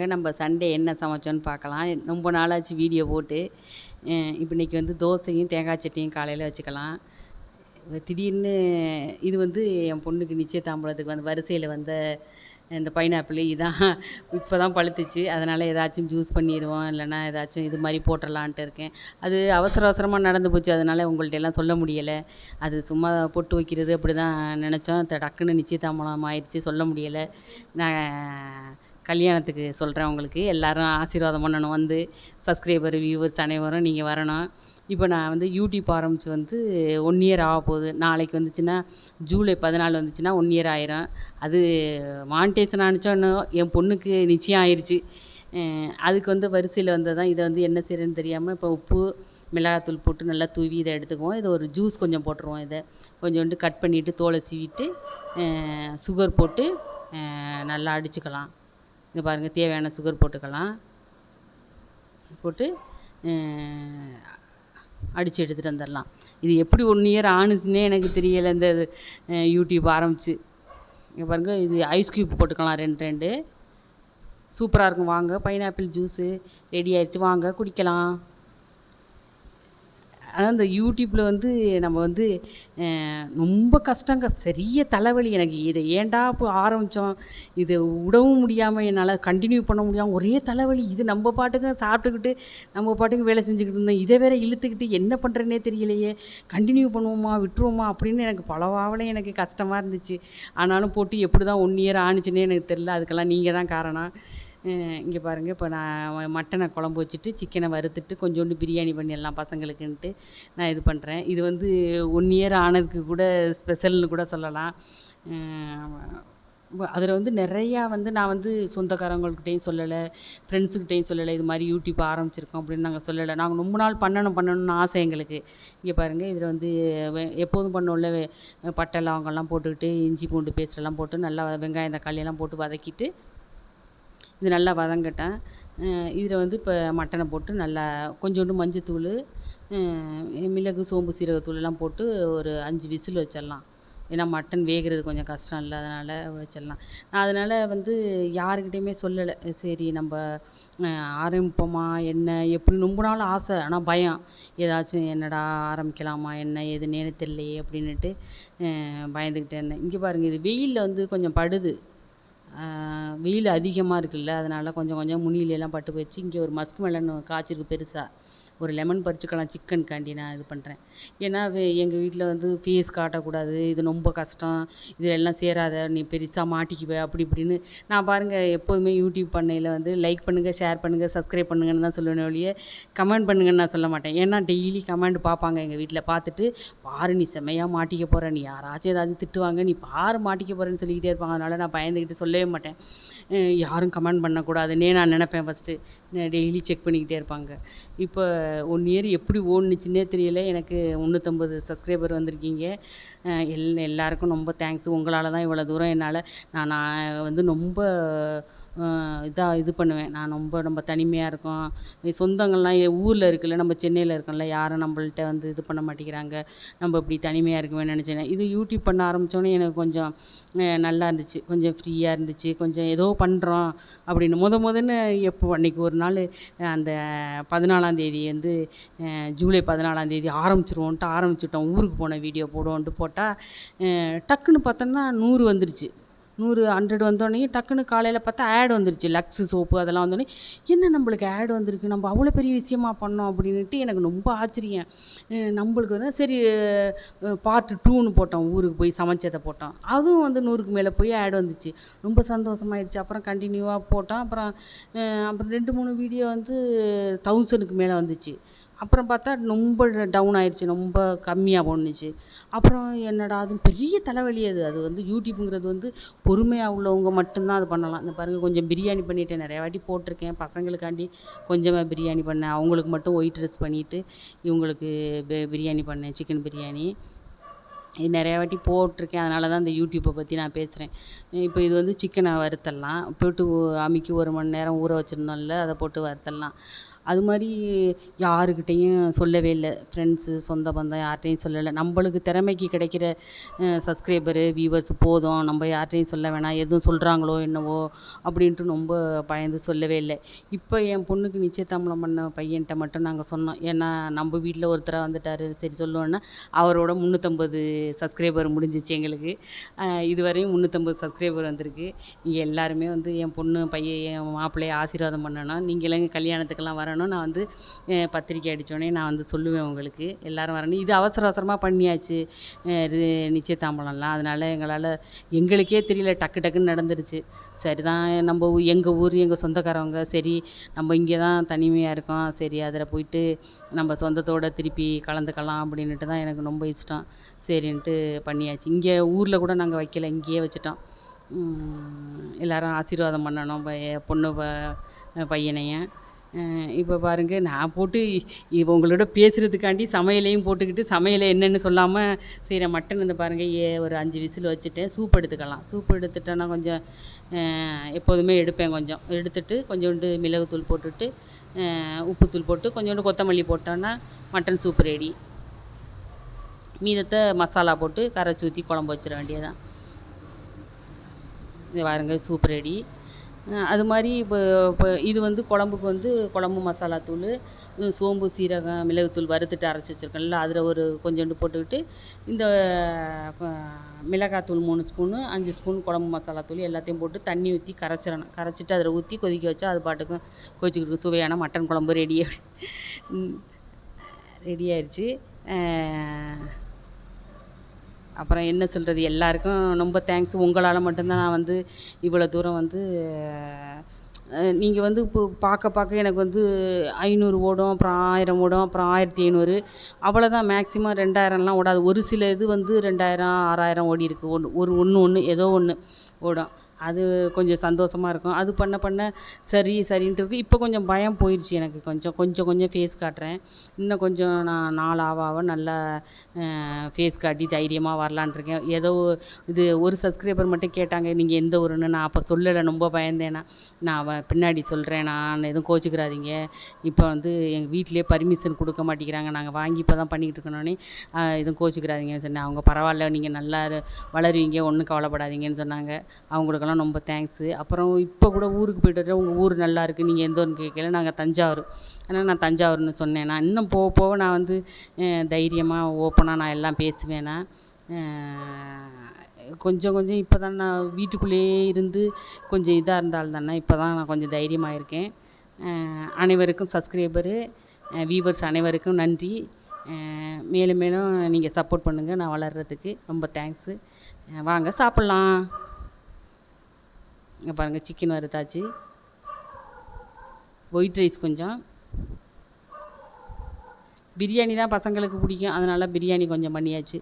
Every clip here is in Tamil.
வாங்க நம்ம சண்டே என்ன சமைச்சோன்னு பார்க்கலாம். ரொம்ப நாளாச்சு வீடியோ போட்டு. இப்போ இன்றைக்கி வந்து தோசையும் தேங்காய் சட்னியும் காலையில் வச்சுக்கலாம். திடீர்னு இது வந்து என் பொண்ணுக்கு நிச்சயதாம்பலத்துக்கு வந்து வரிசையில் வந்த இந்த பைனாப்பிள் இதான். இப்போ தான் பழுத்துச்சு. அதனால் ஏதாச்சும் ஜூஸ் பண்ணிடுவோம். இல்லைன்னா ஏதாச்சும் இது மாதிரி போட்டுடலான்ட்டு இருக்கேன். அது அவசர அவசரமாக நடந்து போச்சு. அதனால் உங்கள்கிட்ட எல்லாம் சொல்ல முடியலை. அது சும்மா பொட்டு வைக்கிறது அப்படி தான் நினச்சோம். டக்குன்னு நிச்சயதாம்பலம் ஆயிடுச்சு. சொல்ல முடியலை. நான் கல்யாணத்துக்கு சொல்கிறேன் உங்களுக்கு. எல்லோரும் ஆசீர்வாதம் பண்ணணும். வந்து சப்ஸ்கிரைபர் வியூவர்ஸ் அனைவரும் நீங்கள் வரணும். இப்போ நான் வந்து யூடியூப் ஆரம்பித்து வந்து ஒன் இயர் ஆக போகுது. நாளைக்கு வந்துச்சுன்னா ஜூலை பதினாலு வந்துச்சுன்னா ஒன் இயர் ஆயிரும். அது மானிட்டேஷன் ஆனிச்சோன்னு என் பொண்ணுக்கு நிச்சயம் ஆயிடுச்சு அதுக்கு வந்து வரிசையில் வந்தது தான் இதை வந்து என்ன செய்கிறேன்னு தெரியாமல் இப்போ உப்பு மிளகாத்தூள் போட்டு நல்லா தூவி இதை எடுத்துக்குவோம். இதை ஒரு ஜூஸ் கொஞ்சம் போட்டுருவோம் இதை. கொஞ்சோண்டு கட் பண்ணிவிட்டு தோலை சீவிட்டு சுகர் போட்டு நல்லா அடிச்சுக்கலாம். இங்கே பாருங்கள் தேவையான சுகர் போட்டுக்கலாம். போட்டு அடித்து எடுத்துகிட்டு வந்துடலாம். இது எப்படி ஒன் இயர் ஆணுச்சுன்னே எனக்கு தெரியலை. இந்த யூடியூப் ஆரம்பித்து இங்கே பாருங்கள் இது ஐஸ் க்யூப் போட்டுக்கலாம் ரெண்டு ரெண்டு. சூப்பராக இருக்கும். வாங்க பைனாப்பிள் ஜூஸு ரெடி ஆயிடுச்சு. வாங்க குடிக்கலாம். ஆனால் இந்த யூடியூப்பில் வந்து நம்ம வந்து ரொம்ப கஷ்டங்க. பெரிய தலைவலி எனக்கு. இதை ஏன்டா இப்போ ஆரம்பித்தோம் இதை விடவும் முடியாமல் என்னால் கண்டினியூ பண்ண முடியாமல் ஒரே தலைவலி. இது நம்ம பாட்டுக்கு சாப்பிட்டுக்கிட்டு நம்ம பாட்டுக்கு வேலை செஞ்சுக்கிட்டு இருந்தோம். இதை வேற இழுத்துக்கிட்டு என்ன பண்ணுறேனே தெரியலையே. கண்டினியூ பண்ணுவோமா விட்டுருவோமா அப்படின்னு எனக்கு பலவாவலே எனக்கு கஷ்டமாக இருந்துச்சு. ஆனாலும் போட்டு எப்படி தான் ஒன் இயர் ஆணுச்சுன்னே எனக்கு தெரில அதுக்கெல்லாம் நீங்கள் தான் காரணம். இங்கே பாருங்கள் இப்போ நான் மட்டனை குழம்பு வச்சுட்டு சிக்கனை வறுத்துட்டு கொஞ்சோண்டு பிரியாணி பண்ணிடலாம் பசங்களுக்குன்ட்டு நான் இது பண்ணுறேன் இது வந்து ஒன் இயர் ஆனதுக்கு கூட ஸ்பெஷல்னு கூட சொல்லலாம். அதில் வந்து நிறையா வந்து நான் வந்து சொந்தக்காரங்கள்கிட்டையும் சொல்லலை ஃப்ரெண்ட்ஸுக்கிட்டையும் சொல்லலை இது மாதிரி யூடியூப் ஆரம்பிச்சிருக்கோம் அப்படின்னு நாங்கள் சொல்லலை. நாங்கள் ரொம்ப நாள் பண்ணணும் பண்ணணும்னு ஆசை எங்களுக்கு. இங்கே பாருங்கள் இதில் வந்து எப்போதும் பண்ணோம்ல பட்டை லவங்கெல்லாம் போட்டுக்கிட்டு இஞ்சி பூண்டு பேஸ்ட்டெல்லாம் போட்டு நல்லா வெங்காயம் தக்காளியெல்லாம் போட்டு வதக்கிட்டு இது நல்லா வதங்கட்டும். இதில் வந்து இப்போ மட்டனை போட்டு நல்லா கொஞ்சோண்டு மஞ்சத்தூள் மிளகு சோம்பு சீரகத்தூள் போட்டு ஒரு அஞ்சு விசில் வச்சிடலாம். ஏன்னா மட்டன் வேகிறது கொஞ்சம் கஷ்டம் இல்லை அதனால் வச்சிடலாம். நான் அதனால் வந்து யாருக்கிட்டேயுமே சொல்லலை. சரி நம்ம ஆரம்பிப்போமா என்ன எப்படி ரொம்ப நாள் ஆசை ஆனால் பயம். ஏதாச்சும் என்னடா ஆரம்பிக்கலாமா என்ன ஏதுன்னே தெரியலையே அப்படின்னுட்டு பயந்துக்கிட்டே இருந்தேன். இங்கே பாருங்கள் இது வெயிலில் வந்து கொஞ்சம் படுது. வெயில் அதிகமாக இருக்குல்ல அதனால் கொஞ்சம் கொஞ்சம் முனியிலெல்லாம் பட்டு போயிடுச்சு. இங்கே ஒரு மஸ்க் மெலன் காய்ச்சிருக்கு பெருசாக ஒரு லெமன் பறிச்சுக்கலாம் சிக்கனுக்காண்டி நான் இது பண்ணுறேன் ஏன்னா எங்கள் வீட்டில் வந்து ஃபேஸ் காட்டக்கூடாது இது ரொம்ப கஷ்டம் இதில் எல்லாம் சேராத நீ பெருசாக மாட்டிக்குவ அப்படி இப்படின்னு. நான் பாருங்கள் எப்போதுமே யூடியூப் பண்ணையில் வந்து லைக் பண்ணுங்கள் ஷேர் பண்ணுங்கள் சப்ஸ்கிரைப் பண்ணுங்கன்னு தான் சொல்லுவேன் ஒழிய கமெண்ட் பண்ணுங்கன்னு நான் சொல்ல மாட்டேன். ஏன்னா டெய்லி கமெண்ட் பார்ப்பாங்க எங்கள் வீட்டில் பார்த்துட்டு பாரு நீ செம்மையாக மாட்டிக்க போகிற நீ யாராச்சும் ஏதாவது திட்டுவாங்க நீ பாரு மாட்டிக்க போகிறேன்னு சொல்லிக்கிட்டே இருப்பாங்க. அதனால் நான் பயந்துக்கிட்டு சொல்லவே மாட்டேன். யாரும் கமெண்ட் பண்ணக்கூடாதுன்னே நான் நினப்பேன் ஃபஸ்ட்டு டெய்லி செக் பண்ணிக்கிட்டே இருப்பாங்க. இப்போ ஒன் இயர் எப்படி ஓடுனுச்சுன்னே தெரியல. எனக்கு முந்நூற்றம்பது சப்ஸ்கிரைபர் வந்திருக்கீங்க. எல் எல்லாருக்கும் ரொம்ப தேங்க்ஸ் உங்களால் தான் இவ்வளோ தூரம் என்னால் நான் நான் வந்து ரொம்ப இதாக இது பண்ணுவேன். நான் ரொம்ப நம்ம தனிமையாக இருக்கோம். சொந்தங்கள்லாம் ஊரில் இருக்குல்ல நம்ம சென்னையில் இருக்கோம்ல யாரும் நம்மள்ட்ட வந்து இது பண்ண மாட்டேங்கிறாங்க. நம்ம இப்படி தனிமையாக இருக்குவேன்னு நினச்சேன். இது யூடியூப் பண்ண ஆரம்பித்தோன்னே எனக்கு கொஞ்சம் நல்லா இருந்துச்சு. கொஞ்சம் ஃப்ரீயாக இருந்துச்சு. கொஞ்சம் ஏதோ பண்ணுறோம் அப்படின்னு. முத முதன்னு எப்போ அன்றைக்கி ஒரு நாள் அந்த பதினாலாந்தேதி வந்து ஜூலை பதினாலாந்தேதி ஆரம்பிச்சிருவோன்ட்டு ஆரம்பிச்சிட்டோம். ஊருக்கு போன வீடியோ போடுவோன்ட்டு போட்டால் டக்குன்னு பார்த்தோன்னா நூறு வந்துருச்சு. நூறு ஹண்ட்ரட் வந்தோடனே டக்குன்னு காலையில் பார்த்தா ஆட் வந்துருச்சு. லக்ஸு சோப்பு அதெல்லாம் வந்தோடனே என்ன நம்மளுக்கு ஆட் வந்திருக்கு? நம்ம அவ்வளோ பெரிய விஷயமா பண்ணோம்? அப்படின்ட்டு எனக்கு ரொம்ப ஆச்சரியம். நம்மளுக்கு வந்து சரி பார்ட் டூன்னு போட்டோம். ஊருக்கு போய் சமைச்சதை போட்டோம். அதுவும் வந்து நூறுக்கு மேலே போய் ஆட் வந்துச்சு. ரொம்ப சந்தோஷமாயிருச்சு. அப்புறம் கண்டினியூவாக போட்டோம். அப்புறம் அப்புறம் ரெண்டு மூணு வீடியோ வந்து தௌசண்ட்க்கு மேலே வந்துச்சு. அப்புறம் பார்த்தா ரொம்ப டவுன் ஆயிடுச்சு ரொம்ப கம்மியாக போணுச்சு. அப்புறம் என்னடா அது பெரிய தலைவலி அது. அது வந்து யூடியூப்புங்கிறது வந்து பொறுமையாக உள்ளவங்க மட்டும்தான் அது பண்ணலாம். இந்த பாருங்கள் கொஞ்சம் பிரியாணி பண்ணிவிட்டேன் நிறையா வாட்டி போட்டிருக்கேன். பசங்களுக்காண்டி கொஞ்சமாக பிரியாணி பண்ணேன். அவங்களுக்கு மட்டும் ஒயிட் ரைஸ் பண்ணிவிட்டு இவங்களுக்கு பிரியாணி பண்ணேன் சிக்கன் பிரியாணி. இது நிறையா வாட்டி போட்டிருக்கேன். அதனால தான் இந்த யூடியூப்பை பற்றி நான் பேசுகிறேன் இப்போ இது வந்து சிக்கனை வறுத்தரலாம். போட்டு அமுக்கி ஒரு மணி நேரம் ஊற வச்சுருந்தோம்ல அதை போட்டு வறுத்தரலாம். அது மாதிரி யாருக்கிட்டேயும் சொல்லவே இல்லை. ஃப்ரெண்ட்ஸு சொந்த பந்தம் யார்கிட்டையும் சொல்லலை. நம்மளுக்கு திறமைக்கு கிடைக்கிற சப்ஸ்கிரைபரு வியூவர்ஸ் போதும். நம்ம யார்கிட்டையும் சொல்ல வேணாம். எதுவும் சொல்கிறாங்களோ என்னவோ அப்படின்ட்டு ரொம்ப பயந்து சொல்லவே இல்லை. இப்போ என் பொண்ணுக்கு நிச்சயதாம்பலம் பண்ண பையன்கிட்ட மட்டும் நாங்கள் சொன்னோம். ஏன்னா நம்ம வீட்டில் ஒருத்தராக வந்துட்டார். சரி சொல்லுவோன்னா அவரோட முந்நூற்றம்பது சப்ஸ்கிரைபர் முடிஞ்சிச்சு எங்களுக்கு. இதுவரையும் முந்நூற்றம்பது சப்ஸ்கிரைபர் வந்திருக்கு. நீங்கள் எல்லாருமே வந்து என் பொண்ணு பையன் என் மாப்பிள்ளைய ஆசீர்வாதம் பண்ணணும். நீங்களும் கல்யாணத்துக்கெல்லாம் வரணும். நான் வந்து பத்திரிக்கை அடித்தோடனே நான் வந்து சொல்லுவேன் உங்களுக்கு. எல்லோரும் வரணும். இது அவசர அவசரமாக பண்ணியாச்சு. இது நிச்சயதாம்பலம்லாம் அதனால் எங்களால் எங்களுக்கே தெரியல. டக்கு டக்குன்னு நடந்துருச்சு. சரி தான் நம்ம ஊ எங்கள் ஊர் எங்கள் சொந்தக்காரவங்க சரி நம்ம இங்கே தான் தனிமையாக இருக்கோம். சரி அதில் போயிட்டு நம்ம சொந்தத்தோடு திருப்பி கலந்துக்கலாம் அப்படின்ட்டு தான் எனக்கு ரொம்ப இஷ்டம். சரின்ட்டு பண்ணியாச்சு. இங்கே ஊரில் கூட நாங்கள் வைக்கல. இங்கேயே வச்சுட்டோம். எல்லோரும் ஆசீர்வாதம் பண்ணணும். பொண்ணு ப பையனையும். இப்போ பாருங்கள் நான் போட்டு இப்போ உங்களோட பேசுகிறதுக்காண்டி சமையலையும் போட்டுக்கிட்டு சமையலை என்னென்னு சொல்லாமல் செய்கிற மட்டன் இந்த பாருங்கள் ஏ ஒரு அஞ்சு விசில் வச்சுட்டேன் சூப் எடுத்துக்கலாம். சூப் எடுத்துட்டேன்னா கொஞ்சம் எப்போதுமே எடுப்பேன் கொஞ்சம். எடுத்துட்டு கொஞ்சோண்டு மிளகுத்தூள் போட்டுட்டு உப்புத்தூள் போட்டு கொஞ்சோண்டு கொத்தமல்லி போட்டோன்னா மட்டன் சூப் ரெடி மீதத்தை மசாலா போட்டு கரைச்சி ஊற்றி குழம்பு வச்சிட வேண்டியதான் இது பாருங்க சூப் ரெடி அது மாதிரி இப்போ இப்போ இது வந்து குழம்புக்கு வந்து குழம்பு மசாலா தூள் சோம்பு சீரகம் மிளகுத்தூள் வறுத்துட்டு அரைச்சி வச்சுருக்கேன்ல அதில் ஒரு கொஞ்சோண்டு போட்டுக்கிட்டு இந்த மிளகாத்தூள் மூணு ஸ்பூனு அஞ்சு ஸ்பூன் குழம்பு மசாலா தூள் எல்லாத்தையும் போட்டு தண்ணி ஊற்றி கரைச்சிடணும். கரைச்சிட்டு அதில் ஊற்றி கொதிக்க வச்சா அது பாட்டுக்கும் கொதிச்சுக்கிட்டு சுவையான மட்டன் குழம்பு ரெடி ரெடி ஆயிடுச்சு. அப்புறம் என்ன சொல்கிறது எல்லாருக்கும் ரொம்ப தேங்க்ஸ் உங்களால் மட்டும்தான் நான் வந்து இவ்வளோ தூரம் வந்து நீங்கள் வந்து இப்போ பார்க்க பார்க்க எனக்கு வந்து ஐநூறு ஓடும் அப்புறம் ஆயிரம் ஓடும் அப்புறம் ஆயிரத்தி ஐநூறு. அவ்வளோதான் மேக்ஸிமம் ரெண்டாயிரம்லாம் ஓடாது. ஒரு சில இது வந்து ரெண்டாயிரம் ஆறாயிரம் ஓடி இருக்குது ஒன்று ஒரு ஒன்று ஒன்று ஏதோ ஒன்று ஓடும். அது கொஞ்சம் சந்தோஷமாக இருக்கும். அது பண்ண பண்ண சரி சரின்ட்டு இருக்குது இப்போ கொஞ்சம் பயம் போயிடுச்சு எனக்கு. கொஞ்சம் கொஞ்சம் கொஞ்சம் ஃபேஸ் காட்டுறேன். இன்னும் கொஞ்சம் நான் நாள் ஆக ஆக நல்லா ஃபேஸ் காட்டி தைரியமாக வரலான்ட்ருக்கேன் ஏதோ இது ஒரு சப்ஸ்கிரைபர் மட்டும் கேட்டாங்க நீங்கள் எந்த ஊருன்னு? நான் அப்போ சொல்லலை. ரொம்ப பயந்தேனா நான். அவன் பின்னாடி சொல்கிறேன் நான் எதுவும் கோச்சிக்கிறாதீங்க இப்போ வந்து எங்கள் வீட்டிலே பர்மிஷன் கொடுக்க மாட்டேங்கிறாங்க. நாங்கள் வாங்கி இப்போ தான் பண்ணிக்கிட்டு இருக்கணுன்னே எதுவும் கோச்சிக்கிறாதீங்கன்னு சொன்னேன். அவங்க பரவாயில்ல. நீங்கள் நல்லா வளருவீங்க. ஒன்றும் கவலைப்படாதீங்கன்னு சொன்னாங்க. அவங்களுக்கெல்லாம் அதெல்லாம் ரொம்ப தேங்க்ஸு அப்புறம் இப்போ கூட ஊருக்கு போய்ட்டு வர உங்கள் ஊர் நல்லாயிருக்கு நீங்கள் எந்த ஊருன்னு கேட்கல நாங்கள் தஞ்சாவூர். ஆனால் நான் தஞ்சாவூர்னு சொன்னேன். நான் இன்னும் போக போக நான் வந்து தைரியமாக ஓப்பனாக நான் எல்லாம் பேசுவேன் நான். கொஞ்சம் கொஞ்சம் இப்போ தான் நான் வீட்டுக்குள்ளேயே இருந்து கொஞ்சம் இதாக இருந்தால் தானே இப்போ தான் நான் கொஞ்சம் தைரியமாக இருக்கேன். அனைவருக்கும் சப்ஸ்கிரைபரு வியூவர்ஸ் அனைவருக்கும் நன்றி. மேலும் மேலும் நீங்கள் சப்போர்ட் பண்ணுங்கள் நான் வளர்கிறதுக்கு ரொம்ப தேங்க்ஸு வாங்க சாப்பிட்லாம். இங்கே பாருங்கள் சிக்கன் வறுத்தாச்சு. ஒயிட் ரைஸ் கொஞ்சம். பிரியாணி தான் பசங்களுக்கு பிடிக்கும். அதனால் பிரியாணி கொஞ்சம் பண்ணியாச்சு.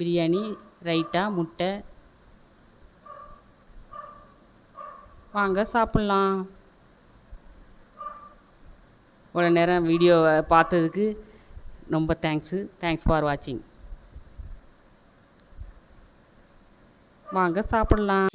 பிரியாணி ரைட்டா முட்டை. வாங்க சாப்பிட்லாம். இவ்வளோ நேரம் வீடியோவை பார்த்ததுக்கு ரொம்ப தேங்க்ஸு தேங்க்ஸ் ஃபார் வாட்சிங் வாங்க சாப்பிட்லாம்.